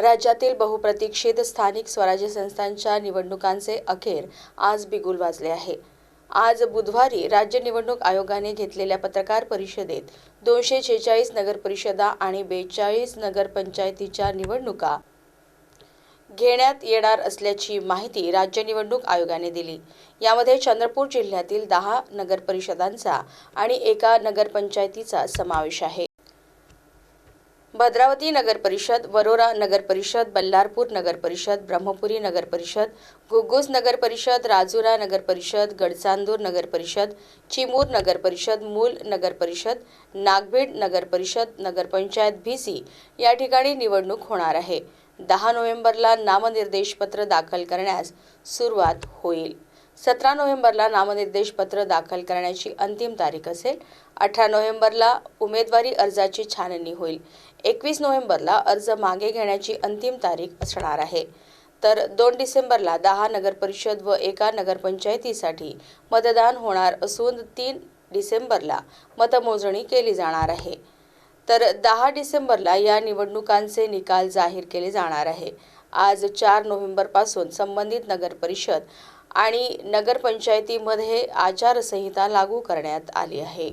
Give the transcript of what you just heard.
राज्यातील बहुप्रतीक्षित स्थानिक स्वराज्य संस्थांच्या निवडणुकांचे अखेर आज बिगुल वाजले आहे. आज बुधवारी राज्य निवडणूक आयोगाने घेतलेल्या पत्रकार परिषदेत दोनशे शेहेचाळीस नगरपरिषदा आणि बेचाळीस नगरपंचायतीच्या निवडणुका घेण्यात येणार असल्याची माहिती राज्य निवडणूक आयोगाने दिली. यामध्ये चंद्रपूर जिल्ह्यातील दहा नगरपरिषदांचा आणि एका नगरपंचायतीचा समावेश आहे. भद्रावती नगरपरिषद वरोरा नगरपरिषद बल्लारपूर नगरपरिषद ब्रह्मपुरी नगरपरिषद घुग्गुस नगरपरिषद राजुरा नगरपरिषद गडचांदूर नगरपरिषद चिमूर नगरपरिषद मूल नगरपरिषद नागभीड नगरपरिषद नगरपंचायत भीसी या ठिकाणी निवडणूक होणार आहे दहा नोव्हेंबरला नामनिर्देशपत्र दाखल करण्यास सुरुवात होईल सतरा नोव्हेंबरला नामनिर्देशपत्र दाखल करण्याची अंतिम तारीख असेल. अठरा नोव्हेंबरला उमेदवारी अर्जाची छाननी होईल. एकवीस नोव्हेंबरला अर्ज मागे घेण्याची अंतिम तारीख असणार आहे. तर दोन डिसेंबरला दहा नगरपरिषद व एका नगरपंचायतीसाठी मतदान होणार असून तीन डिसेंबरला मतमोजणी केली जाणार आहे. तर दहा डिसेंबरला या निवडणुकांचे निकाल जाहीर केले जाणार आहे. आज चार नोव्हेंबरपासून संबंधित नगरपरिषद आणि नगरपंचायतीमध्ये आचारसंहिता लागू करण्यात आली आहे.